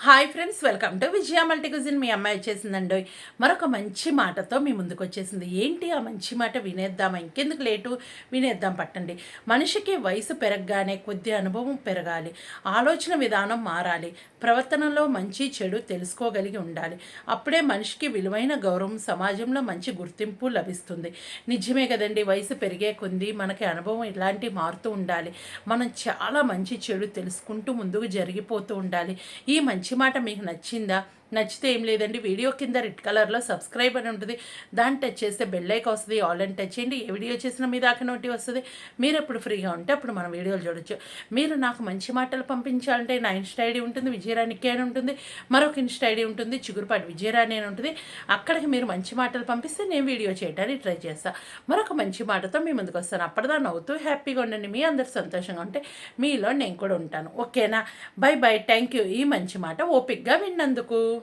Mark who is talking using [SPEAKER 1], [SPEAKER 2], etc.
[SPEAKER 1] Hi friends welcome to Vijaya multi cuisine మీ అమ్మాయి వచ్చేసిందండి. మరొక మంచి మాటతో మీ ముందుకు వచ్చేసింది. ఏంటి ఆ మంచి మాట? వినేద్దాం ఇంకెందుకు లేటు? వినేద్దాం పట్టండి. మనిషికి వయసు పెరగగానే కొద్ది అనుభవం పెరగాలి. ఆలోచన విధానం మారాలి. ప్రవర్తనలో మంచి చెడు తెలుసుకోగలిగి ఉండాలి. అప్పుడే మనిషికి విలువైన గౌరవం సమాజంలో మంచి గుర్తింపు లభిస్తుంది. నిజమే కదండి వయసు పెరిగే కొంది మనకి అనుభవం ఇలాంటి మారుతూ ఉండాలి. మనం చాలా మంచి చెడు తెలుసుకుంటూ ముందుకు జరిగిపోతూ ఉండాలి. ఈ మంచి మాట మీకు నచ్చిందా? నచ్చితే ఏం లేదండి. వీడియో కింద రెడ్ కలర్లో సబ్స్క్రైబ్ అని ఉంటుంది. దాన్ని టచ్ చేస్తే బెల్లైక్ వస్తుంది. ఆల్ అని టచ్ చేయండి. ఏ వీడియో చేసినా మీ దాకా నోటి వస్తుంది. మీరు ఎప్పుడు ఫ్రీగా ఉంటే అప్పుడు మనం వీడియోలు చూడొచ్చు. మీరు నాకు మంచి మాటలు పంపించాలంటే నా ఇన్స్టా ఐడి ఉంటుంది. విజయరాణికి అని ఉంటుంది. మరొక ఇన్స్టా ఐడి ఉంటుంది. చిగురుపాటి విజయరాణి అని ఉంటుంది. అక్కడికి మీరు మంచి మాటలు పంపిస్తే నేను వీడియో చేయడానికి ట్రై చేస్తాను మరొక మంచి మాటతో మీ ముందుకు వస్తాను. అప్పటిదా నవ్వుతూ హ్యాపీగా ఉండండి. మీ అందరు సంతోషంగా ఉంటే మీలో నేను కూడా ఉంటాను. ఓకేనా? Bye bye. Thank you. ఈ మంచి మాట ఓపిక్గా విన్నందుకు.